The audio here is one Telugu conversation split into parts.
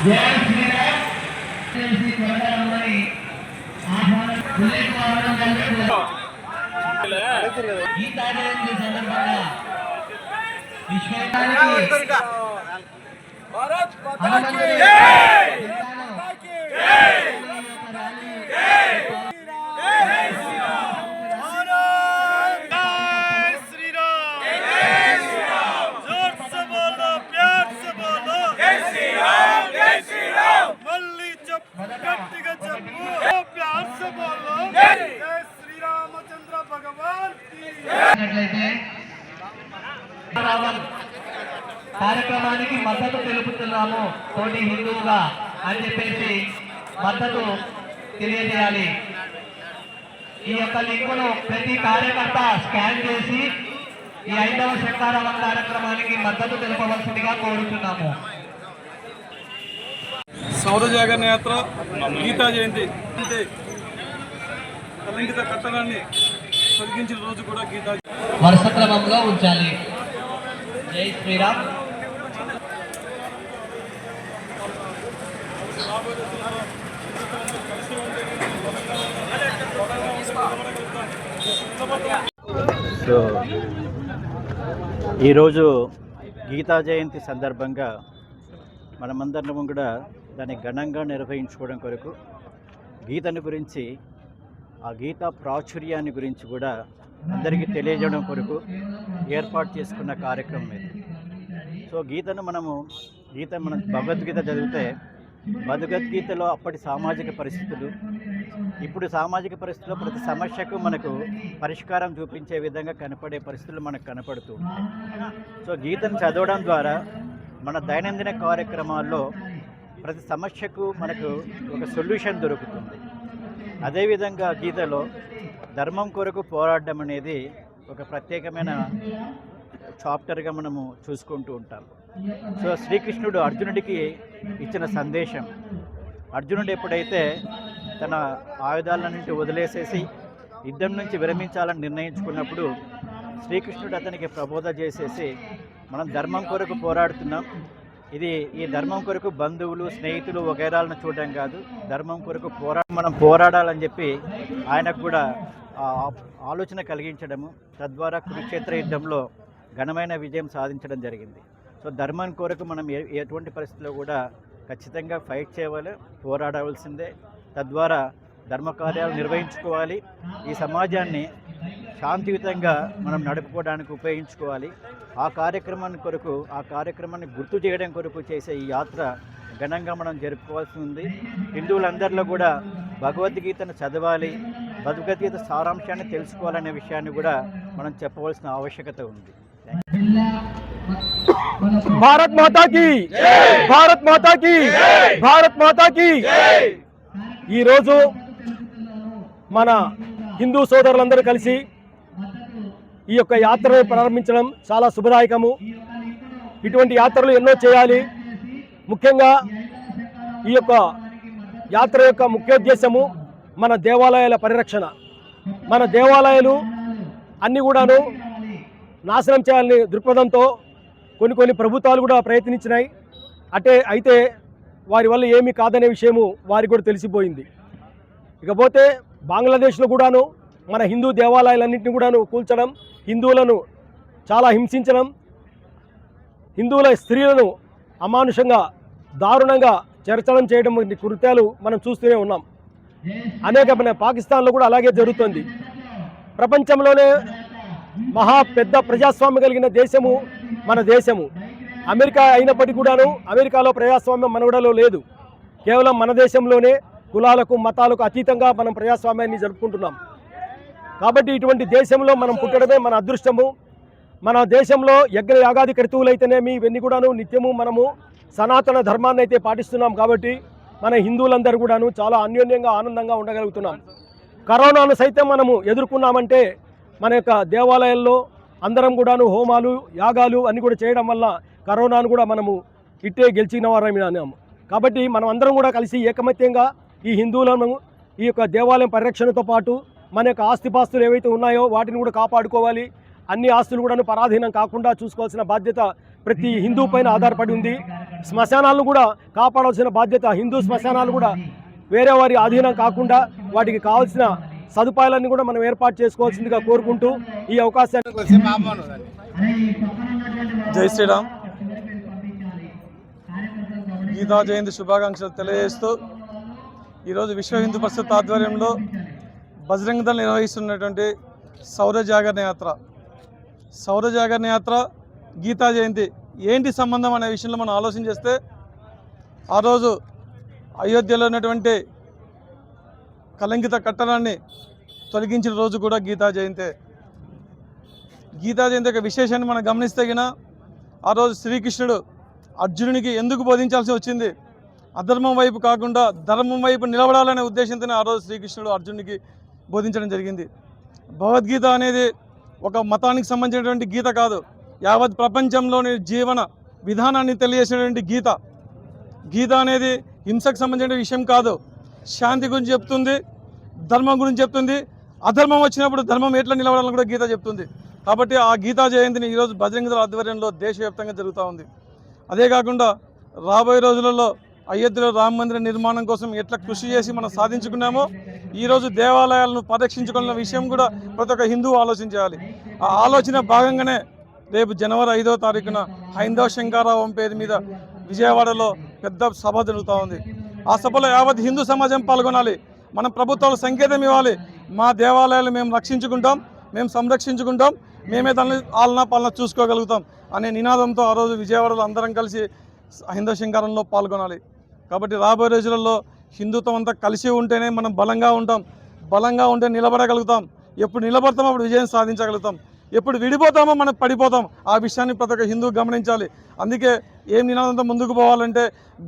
జయ శ్రీరామ్ తెలిసి త్వరగా రమ్మని ఆహ్వానం బుల్లెట్ వాహనం కలిపి గీతా జయంతి సందర్భంగా విశ్వానికి భారత్ గట్టిగా చెప్పు. శ్రీరామచంద్ర భగవాన్ కార్యక్రమానికి మద్దతు తెలుపుతున్నాము తోటి హిందువుగా అని చెప్పేసి మద్దతు తెలియజేయాలి. ఈ యొక్క లింకును ప్రతి కార్యకర్త స్కాన్ చేసి ఈ ఐదవ శంకారావం కార్యక్రమానికి మద్దతు తెలపవలసిందిగా కోరుతున్నాము సౌర జాగరణ యాత్ర గీతా జయంతి అంటే కలంకిత కట్టడాన్ని తొలగించిన రోజు కూడా గీతా వరుస క్రమంలో ఉంచాలి. జై శ్రీరామ్. సో ఈరోజు గీతా జయంతి సందర్భంగా మనమందరం కూడా దాన్ని ఘనంగా నిర్వహించుకోవడం కొరకు గీతను గురించి ఆ గీత ప్రాచుర్యాన్ని గురించి కూడా అందరికీ తెలియజేయడం కొరకు ఏర్పాటు చేసుకున్న కార్యక్రమం ఇది. సో గీతను మనము గీత మనం భగవద్గీత చదివితే భగవద్గీతలో అప్పటి సామాజిక పరిస్థితులు ఇప్పుడు సామాజిక పరిస్థితుల్లో ప్రతి సమస్యకు మనకు పరిష్కారం చూపించే విధంగా కనపడే పరిస్థితులు మనకు కనపడుతూ ఉంటాయి. సో గీతను చదవడం ద్వారా మన దైనందిన కార్యక్రమాల్లో ప్రతి సమస్యకు మనకు ఒక సొల్యూషన్ దొరుకుతుంది. అదేవిధంగా గీతలో ధర్మం కొరకు పోరాడడం అనేది ఒక ప్రత్యేకమైన చాప్టర్గా మనము చూసుకుంటూ ఉంటాం. సో శ్రీకృష్ణుడు అర్జునుడికి ఇచ్చిన సందేశం అర్జునుడు ఎప్పుడైతే తన ఆయుధాలన్నింటి వదిలేసేసి యుద్ధం నుంచి విరమించాలని నిర్ణయించుకున్నప్పుడు శ్రీకృష్ణుడు అతనికి ప్రబోధ చేసేసి మనం ధర్మం కొరకు పోరాడుతున్నాం ఇది ఈ ధర్మం కొరకు బంధువులు స్నేహితులు వగైరాలను చూడడం కాదు. ధర్మం కొరకు పోరా మనం పోరాడాలని చెప్పి ఆయనకు కూడా ఆలోచన కలిగించడము. తద్వారా కురుక్షేత్ర యుద్ధంలో ఘనమైన విజయం సాధించడం జరిగింది. సో ధర్మం కొరకు మనం ఎటువంటి పరిస్థితిలో కూడా ఖచ్చితంగా ఫైట్ చేయవాలి పోరాడవలసిందే. తద్వారా ధర్మకార్యాలు నిర్వహించుకోవాలి. ఈ సమాజాన్ని శాంతియుతంగా మనం నడుపుకోవడానికి ఉపయోగించుకోవాలి. ఆ కార్యక్రమాన్ని కొరకు ఆ కార్యక్రమాన్ని గుర్తు చేయడం కొరకు చేసే ఈ యాత్ర ఘనంగా మనం జరుపుకోవాల్సి ఉంది. హిందువులందరిలో కూడా భగవద్గీతను చదవాలి భగవద్గీత సారాంశాన్ని తెలుసుకోవాలనే విషయాన్ని కూడా మనం చెప్పవలసిన ఆవశ్యకత ఉంది. భారత్ మాతాకి భారత్ మాతాకి భారత్ మాతాకి ఈరోజు మన హిందూ సోదరులందరూ కలిసి ఈ యొక్క యాత్రను ప్రారంభించడం చాలా శుభదాయకము. ఇటువంటి యాత్రలు ఎన్నో చేయాలి. ముఖ్యంగా ఈ యొక్క యాత్ర యొక్క ముఖ్యోద్దేశము మన దేవాలయాల పరిరక్షణ. మన దేవాలయాలు అన్నీ కూడాను నాశనం చేయాలని దృక్పథంతో కొన్ని కొన్ని ప్రభుత్వాలు కూడా ప్రయత్నించినాయి. అంటే అయితే వారి వల్ల ఏమీ కాదనే విషయము వారికి కూడా తెలిసిపోయింది. ఇకపోతే బంగ్లాదేశ్లో కూడాను మన హిందూ దేవాలయాలన్నింటినీ కూడాను కూల్చడం హిందువులను చాలా హింసించడం హిందువుల స్త్రీలను అమానుషంగా దారుణంగా చేర్చడం చేయడం వంటి కృత్యాలు మనం చూస్తూనే ఉన్నాం. అనేకమైన పాకిస్తాన్లో కూడా అలాగే జరుగుతుంది. ప్రపంచంలోనే మహా పెద్ద ప్రజాస్వామ్యం కలిగిన దేశము మన దేశము. అమెరికా అయినప్పటికీ కూడాను అమెరికాలో ప్రజాస్వామ్యం మనగడలో లేదు. కేవలం మన దేశంలోనే కులాలకు మతాలకు అతీతంగా మనం ప్రజాస్వామ్యాన్ని జరుపుకుంటున్నాం. కాబట్టి ఇటువంటి దేశంలో మనం పుట్టడమే మన అదృష్టము. మన దేశంలో యజ్ఞ యాగాది క్రతువులైతేనేమి ఇవన్నీ కూడాను నిత్యము మనము సనాతన ధర్మాన్ని అయితే పాటిస్తున్నాం కాబట్టి మన హిందువులందరూ కూడాను చాలా అన్యోన్యంగా ఆనందంగా ఉండగలుగుతున్నాం. కరోనాను సైతం మనము ఎదుర్కొన్నామంటే మన యొక్క దేవాలయాల్లో అందరం కూడాను హోమాలు యాగాలు అన్నీ కూడా చేయడం వల్ల కరోనాను కూడా మనము ఇట్టే గెలిచిన వారమైనాము. కాబట్టి మనం అందరం కూడా కలిసి ఏకమత్యంగా ఈ హిందువులను ఈ యొక్క దేవాలయం పరిరక్షణతో పాటు మన యొక్క ఆస్తిపాస్తులు ఏవైతే ఉన్నాయో వాటిని కూడా కాపాడుకోవాలి. అన్ని ఆస్తులు కూడా పరాధీనం కాకుండా చూసుకోవాల్సిన బాధ్యత ప్రతి హిందూ పైన ఆధారపడి ఉంది. శ్మశానాలను కూడా కాపాడాల్సిన బాధ్యత హిందూ శ్మశానాలు కూడా వేరే వారి ఆధీనం కాకుండా వాటికి కావాల్సిన సదుపాయాలన్నీ కూడా మనం ఏర్పాటు చేసుకోవాల్సిందిగా కోరుకుంటూ ఈ అవకాశాన్ని జై శ్రీరామ్. గీతా జయంతి శుభాకాంక్షలు తెలియజేస్తూ ఈరోజు విశ్వ హిందూ పరిషత్ ఆధ్వర్యంలో బజరంగ దళ నిర్వహిస్తున్నటువంటి సౌర జాగరణ యాత్ర. సౌర జాగరణ యాత్ర గీతా జయంతి ఏంటి సంబంధం అనే విషయంలో మనం ఆలోచన చేస్తే ఆ రోజు అయోధ్యలో ఉన్నటువంటి కలంకిత కట్టడాన్ని తొలగించిన రోజు కూడా గీతా జయంతే. గీతా జయంతి యొక్క విశేషాన్ని మనం గమనిస్తే ఆ రోజు శ్రీకృష్ణుడు అర్జునునికి ఎందుకు బోధించాల్సి వచ్చింది? అధర్మం వైపు కాకుండా ధర్మం వైపు నిలబడాలనే ఉద్దేశంతోనే ఆ రోజు శ్రీకృష్ణుడు అర్జునుడికి బోధించడం జరిగింది. భగవద్గీత అనేది ఒక మతానికి సంబంధించినటువంటి గీత కాదు యావత్ ప్రపంచంలోని జీవన విధానాన్ని తెలియజేసినటువంటి గీత. గీత అనేది హింసకు సంబంధించిన విషయం కాదు శాంతి గురించి చెప్తుంది ధర్మం గురించి చెప్తుంది అధర్మం వచ్చినప్పుడు ధర్మం ఎట్లా నిలబడాలని కూడా గీత చెప్తుంది. కాబట్టి ఆ గీతా జయంతిని ఈరోజు బజరంగ ఆధ్వర్యంలో దేశవ్యాప్తంగా జరుగుతూ ఉంది. అదే కాకుండా రాబోయే రోజులలో అయోధ్యలో రామ మందిర నిర్మాణం కోసం ఎట్లా కృషి చేసి మనం సాధించుకున్నామో ఈరోజు దేవాలయాలను పరిరక్షించుకున్న విషయం కూడా ప్రతి ఒక్క హిందువు ఆలోచించాలి ఆ ఆలోచన భాగంగానే రేపు జనవరి ఐదో తారీఖున హైందవ శంకారావం పేరు మీద విజయవాడలో పెద్ద సభ జరుగుతూ ఉంది. ఆ సభలో యావత్ హిందూ సమాజం పాల్గొనాలి. మన ప్రభుత్వాలు సంకేతం ఇవ్వాలి. మా దేవాలయాలు మేము రక్షించుకుంటాం మేము సంరక్షించుకుంటాం మేమే దాన్ని ఆలనా పాలన చూసుకోగలుగుతాం అనే నినాదంతో ఆ రోజు విజయవాడలో అందరం కలిసి హైందవ శంకారంలో పాల్గొనాలి. కాబట్టి రాబోయే రోజులలో హిందుత్వం అంతా కలిసి ఉంటేనే మనం బలంగా ఉంటాం బలంగా ఉంటే నిలబడగలుగుతాం. ఎప్పుడు నిలబడతామో అప్పుడు విజయం సాధించగలుగుతాం. ఎప్పుడు విడిపోతామో మనం పడిపోతాం. ఆ విషయాన్ని ప్రతి ఒక్క హిందూ గమనించాలి. అందుకే ఏం నినాదంతో ముందుకు పోవాలంటే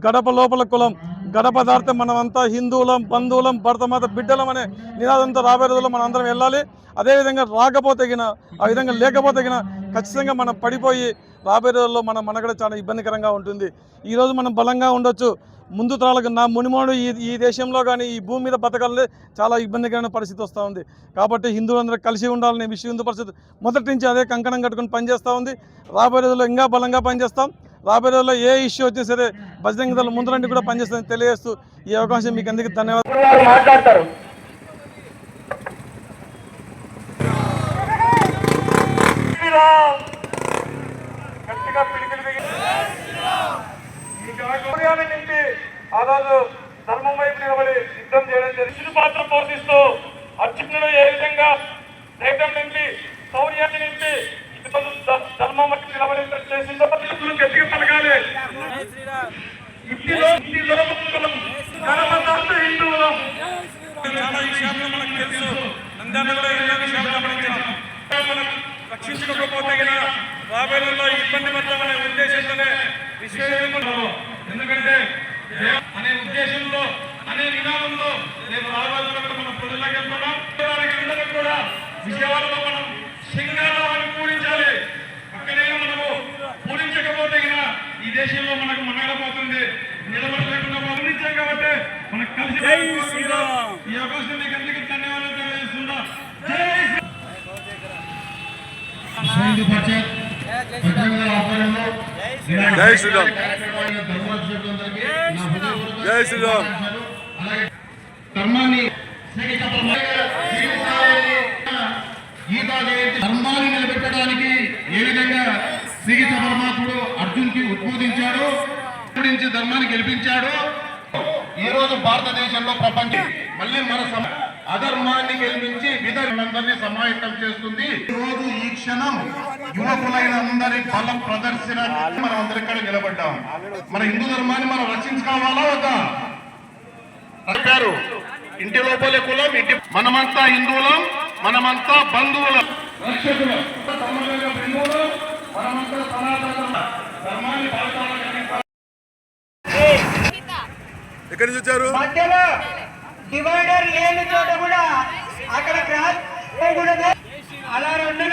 గడప లోపల కులం గడప దారితే మనమంతా హిందువులం బంధువులం భర్తమాత బిడ్డలం అనే నినాదంతో రాబోయే రోజుల్లో మనం అందరం వెళ్ళాలి. అదేవిధంగా రాకపోతే గిన ఆ విధంగా లేకపోతే గిన ఖచ్చితంగా మనం పడిపోయి రాబోయే రోజుల్లో మన మనగడ చాలా ఇబ్బందికరంగా ఉంటుంది. ఈరోజు మనం బలంగా ఉండొచ్చు. ముందు తరాలకు నా మునిమోడు ఈ ఈ దేశంలో కానీ ఈ భూమి మీద బతకాలంటే చాలా ఇబ్బందికరమైన పరిస్థితి వస్తూ ఉంది. కాబట్టి హిందువులందరూ కలిసి ఉండాలనే విషయం హిందూ పరిస్థితి మొదటి నుంచి అదే కంకణం కట్టుకుని పనిచేస్తూ ఉంది. రాబోయే రోజుల్లో ఇంకా బలంగా పనిచేస్తాం. రాబోయే రోజుల్లో ఏ ఇష్యూ వచ్చినా సరే బజరంగ దళం ముందు కూడా పనిచేస్తుందని తెలియజేస్తూ ఈ అవకాశం మీకు అందరికీ ధన్యవాదాలు. మాట్లాడతారు గట్టిగా పిడికిలు బిగి ఈ గౌరవాన్ని నింపి ఆ రోజు ధర్మం వైపు నిలబడి యుద్ధం చేయడం జరిగింది పాత్ర పోషిస్తూ అర్జునుడు ఏ విధంగా ధైర్యం నింపి శౌర్యాన్ని నింపి ఈరోజు ధ- ధర్మం వైపు నిలబడి చేసిందో అర్జునుడు గట్టిగా పలకాలి ఇంటిలో ఇంటి లోపల గణపతాంత హిందువులం చాలా విషయాలు మనకు తెలుసు. నంద్యాలలో కూడా ఎన్నో విషయాలు గమనించాం మనం రక్షించకపోతే కనుక రాబోయేలో ఇబ్బంది పడతామనే ఉద్దేశంతోనే విశ్వేశ్వరుడు ఎందుకంటే అనే ఉద్దేశంలో అనే విధానంలో రేపు రాబోయేలో కూడా మనం ప్రజలకు వెళ్తున్నాం కూడా విజయవాడలో మనం సింగారాన్ని పూరించాలి అక్కడే మనము పూరించకపోతే ఈ దేశంలో మనకు మనగడపోతుంది నిలబడలేకుండా పూరించాం కాబట్టి మనకు కలిసి ఈ అవకాశం మీకు తెలియజేస్తున్నా జై శ్రీరామ్. జై శ్రీరామ్. ధర్మాన్ని గీతా జయంతి ధర్మాన్ని నిలబెట్టడానికి ఏ విధంగా శ్రీగీత పరమాత్ముడు అర్జున్కి ఉద్బోధించాడు గురించి ధర్మాన్ని గెలిపించాడు ఈ రోజు భారతదేశంలో ప్రపంచం మళ్ళీ మన సమ- అధర్మాన్ని గెలిపించి విధులందరినీ సమాయత్తం చేస్తుంది. ఈ రోజు ఈ క్షణం యువకులైన అందరి బల ప్రదర్శన మనం అందరి ఇక్కడ నిలబడ్డాం. మన హిందూ ధర్మాన్ని మనం రక్షించుకోవాలా వద్దా? ఇంటి లోపలే కులం ఇంటి మనమంతా హిందువులం మనమంతా బంధువులం. రక్షకులం. సమాజంగా హిందువులం మనమంతా సనాతన. ధర్మాన్ని పాల్గొనాలని ఎక్కడి నుంచి వచ్చారు? డివైడర్ లేని చోట కూడా అక్కడ క్రాస్ చేయకూడదు. అలా రెండు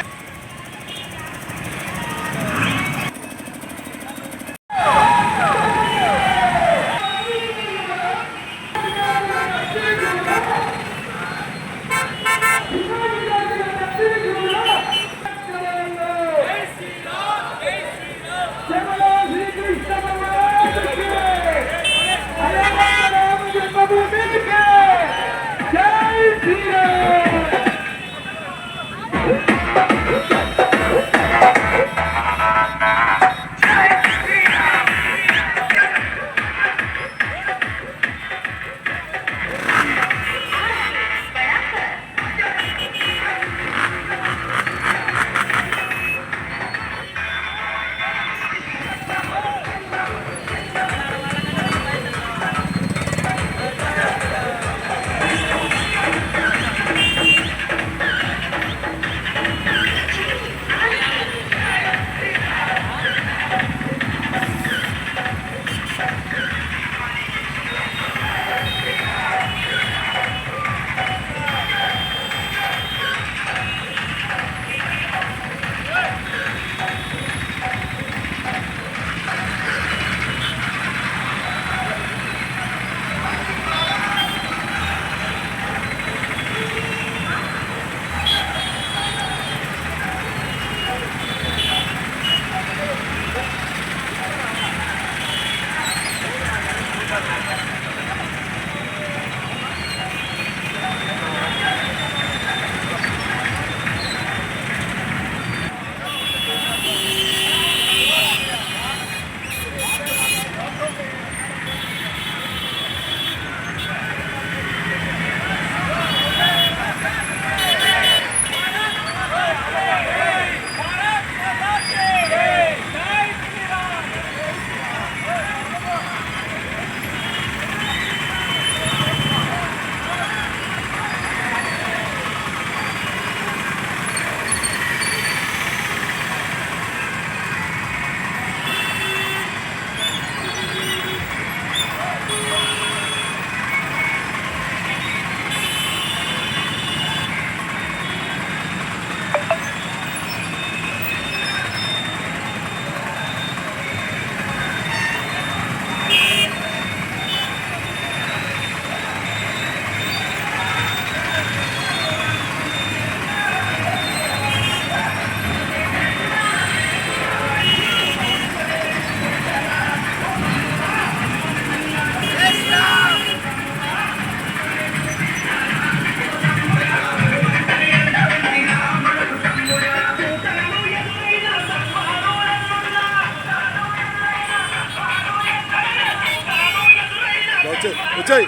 వచ్చాయి.